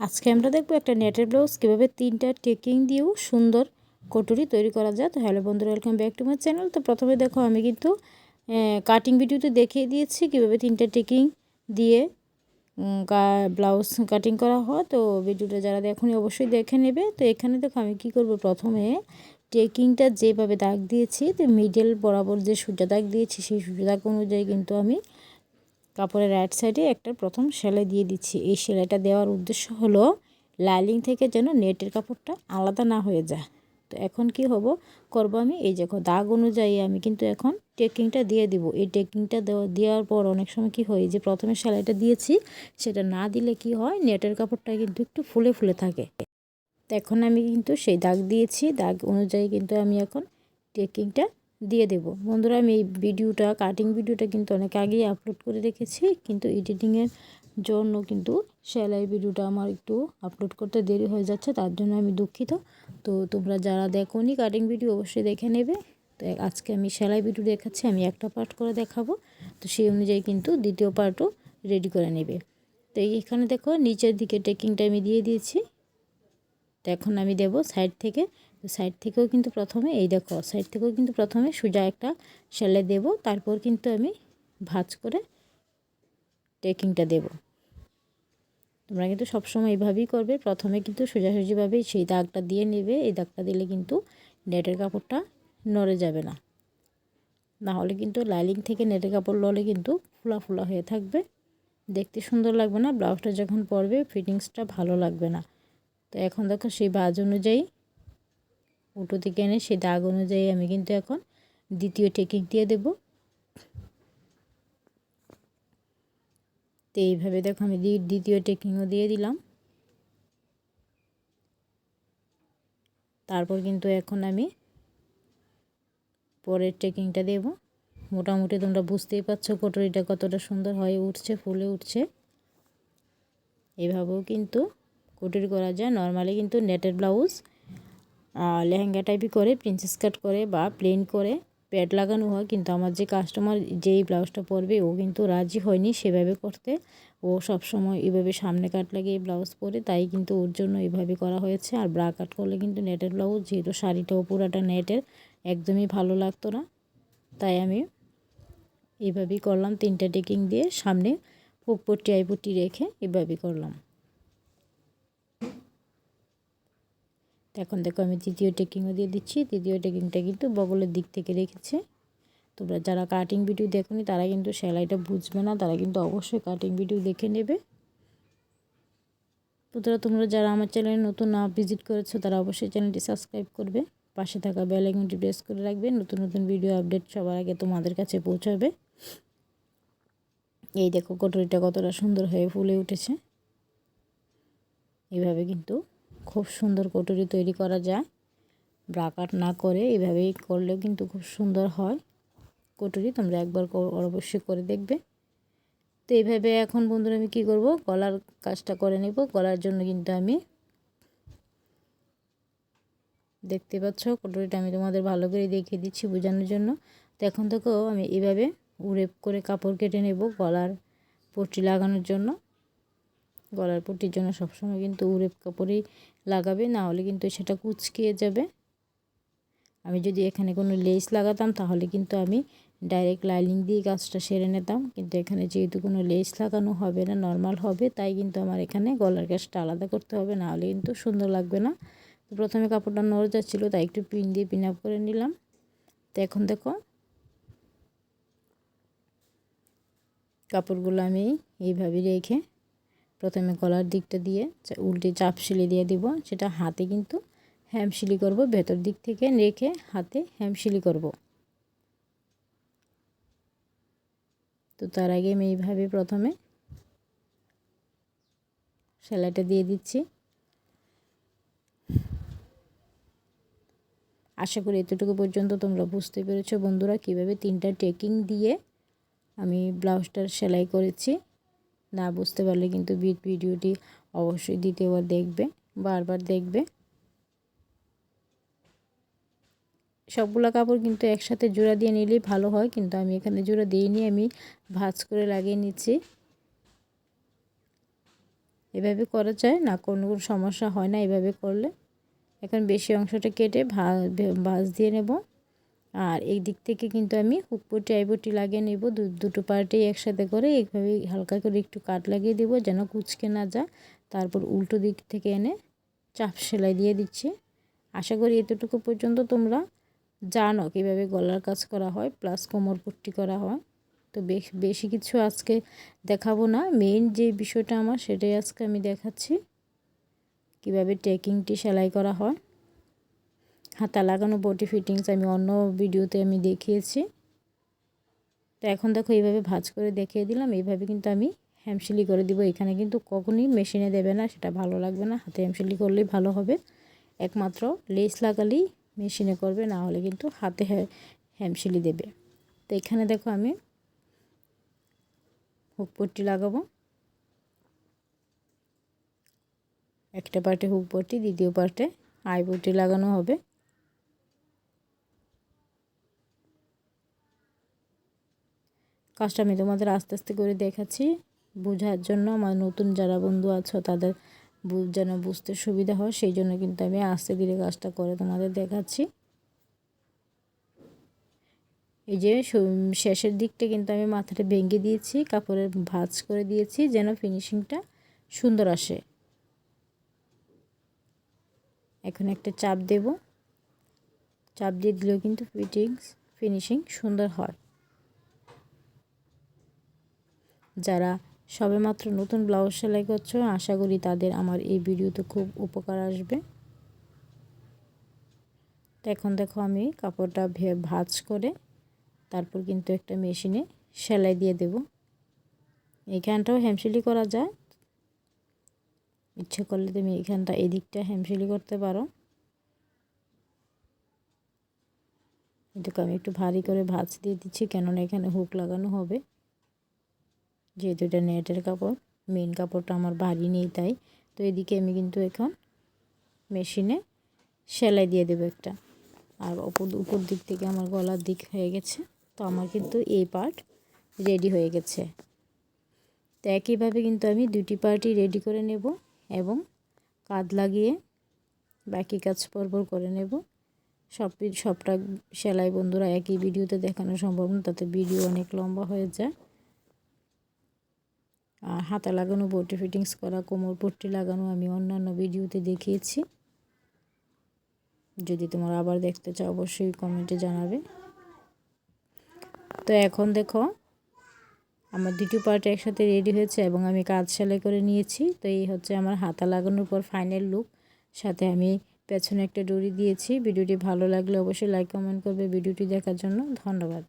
আজকে আমরা দেখব একটা নেটের ব্লাউজ কীভাবে তিনটা টেকিং দিয়েও সুন্দর কটুরি তৈরি করা যায়। তো হ্যালো বন্ধুরা welcome back to my channel তো প্রথমে দেখো, আমি কিন্তু কাটিং ভিডিওতে দেখিয়ে দিয়েছি কীভাবে তিনটা টেকিং দিয়ে ব্লাউজ কাটিং করা হয়। তো ভিডিওটা যারা দেখুন অবশ্যই দেখে নেবে। তো এখানে দেখো, আমি কি করব? প্রথমে টেকিংটা যেভাবে দাগ দিয়েছি, তো মিডল বরাবর যে সূর্য দাগ দিয়েছি, সেই সূর্য দাগ অনুযায়ী কিন্তু আমি কাপড়ের রাইট সাইডে একটা প্রথম সেলাই দিয়ে দিচ্ছি। এই সেলাইটা দেওয়ার উদ্দেশ্য হলো লাইলিং থেকে যেন নেটের কাপড়টা আলাদা না হয়ে যায়। তো এখন কি হব, করব আমি, এই দেখো, দাগ অনুযায়ী আমি কিন্তু এখন টেকিংটা দিয়ে দিব। এই টেকিংটা দেওয়া, দেওয়ার পর অনেক সময় কি হয় যে প্রথমে সেলাইটা দিয়েছি, সেটা না দিলে কি হয়, নেটের কাপড়টা কিন্তু একটু ফুলে ফুলে থাকে। তো এখন আমি কিন্তু সেই দাগ দিয়েছি। দাগ অনুযায়ী কিন্তু আমি এখন টেকিংটা দিয়ে দেব। বন্ধুরা, আমি এই ভিডিওটা কাটিং ভিডিওটা কিন্তু অনেক আগেই আপলোড করে রেখেছি, কিন্তু এডিটিংয়ের জন্য কিন্তু সেলাই ভিডিওটা আমার একটু আপলোড করতে দেরি হয়ে যাচ্ছে, তার জন্য আমি দুঃখিত। তো তোমরা যারা দেখো নি কাটিং ভিডিও অবশ্যই দেখে নেবে। তো আজকে আমি সেলাই ভিডিও দেখাচ্ছি, আমি একটা পার্ট করে দেখাবো। তো সেই অনুযায়ী কিন্তু দ্বিতীয় পার্টও রেডি করে নেবে। তো এইখানে দেখো, নিচের দিকে টেকিংটা আমি দিয়ে দিয়েছি। তো এখন আমি দেব সাইড থেকে তো সাইড থেকেও কিন্তু প্রথমে, এই দেখো সাইড থেকেও কিন্তু প্রথমে সোজা একটা সেলাই দেব, তারপর কিন্তু আমি ভাজ করে টেকিংটা দেব। তোমরা কিন্তু সবসময় এইভাবেই করবে, প্রথমে কিন্তু সোজাসুজিভাবেই সেই দাগটা দিয়ে নেবে, এই দাগটা দিলে কিন্তু নেটের কাপড়টা নড়ে যাবে না। না হলে কিন্তু লাইলিং থেকে নেটের কাপড় ললে কিন্তু ফুলা ফুলা হয়ে থাকবে। দেখতে সুন্দর লাগবে না ব্লাউজটা যখন পরবে ফিটিংসটা ভালো লাগবে না। তো এখন দেখো সেই বাজ অনুযায়ী উটো থেকে এনে সেই দাগ অনুযায়ী আমি কিন্তু এখন দ্বিতীয় টেকিং দিয়ে দেব। তো এইভাবে দেখো আমি দ্বিতীয় টেকিংও দিয়ে দিলাম। তারপর কিন্তু এখন আমি পরের টেকিংটা দেব। মোটামুটি তোমরা বুঝতেই পারছ কটরিটা কতটা সুন্দর হয়ে, উঠছে, ফুলে উঠছে। এভাবেও কিন্তু কটরি করা যায়। নর্মালি কিন্তু নেটের ব্লাউজ লেহেঙ্গা টাইপই করে প্রিন্সেস কাট করে বা প্লেন করে প্যাড লাগানো হয়। কিন্তু আমার যে কাস্টমার যেই ব্লাউজটা পরবে, ও কিন্তু রাজি হয়নি সেভাবে করতে ও সব সময় এভাবে সামনে কাট লাগিয়ে ব্লাউজ পরে, তাই কিন্তু ওর জন্য এভাবে করা হয়েছে। আর ব্রা কাট করলে কিন্তু নেটের ব্লাউজ, যেহেতু শাড়িটাও পুরাটা নেটের একদমই ভালো লাগতো না। তাই আমি এভাবেই করলাম, তিনটা টেকিং দিয়ে সামনে পুকপট্টি আইপট্টি রেখে এভাবেই করলাম। এখন দেখো আমি তৃতীয় টেকিংও দিয়ে দিচ্ছি। তৃতীয় টেকিংটা কিন্তু বগলের দিক থেকে রেখেছে। তোমরা যারা কাটিং ভিডিও দেখোনি, তারা কিন্তু সেলাইটা বুঝবে না। তারা কিন্তু অবশ্যই কাটিং ভিডিও দেখে নেবে। তোরা তোমরা যারা আমার চ্যানেলে নতুন না ভিজিট করেছ, তারা অবশ্যই চ্যানেলটি সাবস্ক্রাইব করবে। পাশে থাকা বেল আইকনটি প্রেস করে রাখবে। নতুন নতুন ভিডিও আপডেট সবার আগে তোমাদের কাছে পৌঁছাবে। এই দেখো কটরিটা কতটা সুন্দর হয়ে ফুলে উঠেছে। এইভাবে কিন্তু খুব সুন্দর কটুরি তৈরি করা যায়। ব্রাকাট না করে এভাবেই করলেও কিন্তু খুব সুন্দর হয় কটুরি। তোমরা একবার অবশ্যই করে দেখবে। তো এইভাবে এখন বন্ধুরা আমি কী করব? গলার কাজটা করে নেব। গলার জন্য কিন্তু আমি দেখতে পাচ্ছ কটুরিটা আমি তোমাদের ভালো করে দেখিয়ে দিচ্ছি বোঝানোর জন্য। তো এখন থেকেও আমি এভাবে উড়ে করে কাপড় কেটে নেব গলার পট্টি লাগানোর জন্য। গলার পট্টির জন্য সবসময় কিন্তু উড়ে কাপড়ই লাগাবে, না হলে কিন্তু সেটা কুচকিয়ে যাবে। আমি যদি এখানে কোনো লেস লাগাতাম, তাহলে কিন্তু আমি ডাইরেক্ট লাইনিং দিয়ে কাজটা সেরে নিতাম। কিন্তু এখানে যেহেতু কোনো লেস লাগানো হবে না, নর্মাল হবে, তাই কিন্তু আমার এখানে গলার কাজটা আলাদা করতে হবে, না হলে কিন্তু সুন্দর লাগবে না। তো প্রথমে কাপড়টা নড়ে যাচ্ছিল, তাই একটু পিন দিয়ে পিন আপ করে নিলাম। তো এখন দেখো, কাপড়গুলো আমি এইভাবে রেখে প্রথমে গলার দিকটা দিয়ে উল্টে চাপ সিলি দিয়ে দিব। সেটা হাতে কিন্তু হ্যাম সিলি করব। ভেতর দিক থেকে রেখে হাতে হ্যাম সিলি করব। তো তার আগে আমি এইভাবে প্রথমে সেলাইটা দিয়ে দিচ্ছি। আশা করি এতটুকু পর্যন্ত তোমরা বুঝতে পেরেছ বন্ধুরা, কীভাবে তিনটা টেকিং দিয়ে আমি ব্লাউজটার সেলাই করেছি। না বুঝতে পারলে কিন্তু ভিডিওটি অবশ্যই দ্বিতীয়বার দেখবে, বারবার দেখবে। সবগুলো কাপড় কিন্তু একসাথে জোড়া দিয়ে নিলেই ভালো হয়, কিন্তু আমি এখানে জোড়া দিইনি, আমি ভাজ করে লাগিয়ে নিচ্ছি। এভাবে করা যায় না, কোনো সমস্যা হয় না এভাবে করলে। এখন বেশি অংশটা কেটে ভাজ দিয়ে নেব। আর এই দিক থেকে কিন্তু আমি হুকপটি আইবটি লাগিয়ে নেব। দুটো পার্টেই একসাথে করে এইভাবে হালকা করে একটু কাট লাগিয়ে দেবো যেন কুচকে না যায়। তারপর উল্টো দিক থেকে এনে চাপ সেলাই দিয়ে দিচ্ছি। আশা করি এতটুকু পর্যন্ত তোমরা জানো কীভাবে গলার কাজ করা হয়, প্লাস কোমর পট্টি করা হয়। তো বেশ, বেশি কিছু আজকে দেখাবো না। মেইন যে বিষয়টা আমার, সেটাই আজকে আমি দেখাচ্ছি। কীভাবে টেকিংটি সেলাই করা হয়। হাতা লাগানো বডি ফিটিংস আমি অন্য ভিডিওতে আমি দেখিয়েছি। তো এখন দেখো এইভাবে ভাজ করে দেখিয়ে দিলাম। এইভাবে কিন্তু আমি হ্যামসিলি করে দিব। এখানে কিন্তু কখনই মেশিনে দেবে না, সেটা ভালো লাগবে না। হাতে হ্যামশিলি করলেই ভালো হবে। একমাত্র লেস লাগালেই মেশিনে করবে, না হলে কিন্তু হাতে হ্যামসিলি দেবে। তো এখানে দেখো আমি হুক পট্টি লাগাবো। একটা পার্টে হুক পট্টি, দ্বিতীয় পার্টে আই পট্টি লাগানো হবে। কাজটা আমি তোমাদের আস্তে আস্তে করে দেখাচ্ছি। বোঝার জন্য আমার নতুন যারা বন্ধু আছো, তাদের যেন বুঝতে সুবিধা হয়, সেই জন্য কিন্তু আমি আস্তে ধীরে কাজটা করে তোমাদের দেখাচ্ছি। এই যে শেষের দিকটা কিন্তু আমি মাথাটা ভেঙে দিয়েছি, কাপড়ের ভাজ করে দিয়েছি, যেন ফিনিশিংটা সুন্দর আসে। এখন একটা চাপ দেব। চাপ দিয়ে দিলেও কিন্তু ফিটিংস, ফিনিশিং সুন্দর হয়। যারা সবেমাত্র নতুন ব্লাউজ সেলাই করছ, আশা করি তাদের আমার এই ভিডিওতে খুব উপকার আসবে। তো এখন দেখো আমি কাপড়টা ভে ভাজ করে তারপর কিন্তু একটা মেশিনে সেলাই দিয়ে দেব। এইখানটাও হ্যামসিলি করা যায়। ইচ্ছে করলে তুমি এইখানটা এদিকটা হ্যামসিলি করতে পারো। এটাকে আমি একটু ভারী করে ভাজ দিয়ে দিচ্ছি, কেননা এখানে হুক লাগানো হবে। যেহেতু এটা নেটের কাপড় মেন কাপড়টা আমার ভারী নেই তাই। তো এদিকে আমি কিন্তু এখন মেশিনে সেলাই দিয়ে দেবো একটা। আর উপর উপর দিক থেকে আমার গলার দিক হয়ে গেছে। তো আমার কিন্তু এই পার্ট রেডি হয়ে গেছে। তো একইভাবে কিন্তু আমি দুটি পার্টই রেডি করে নেব এবং কাঁধ লাগিয়ে বাকি কাজ পরপর করে নেব। সব, সবটা সেলাই বন্ধুরা একই ভিডিওতে দেখানো সম্ভব না, তাতে ভিডিও অনেক লম্বা হয়ে যায়। আর হাতা লাগানো, বটি ফিটিংস করা, কোমর পট্টি লাগানো আমি অন্যান্য ভিডিওতে দেখিয়েছি। যদি তোমার আবার দেখতে চাও, অবশ্যই কমেন্টে জানাবে। তো এখন দেখো, আমার দুটো পার্ট একসাথে রেডি হয়েছে এবং আমি কাজ সেলাই করে নিয়েছি। তো এই হচ্ছে আমার হাতা লাগানোর পর ফাইনাল লুক সাথে আমি পেছনে একটা ডরি দিয়েছি। ভিডিওটি ভালো লাগলে অবশ্যই লাইক কমেন্ট করবে। ভিডিওটি দেখার জন্য ধন্যবাদ।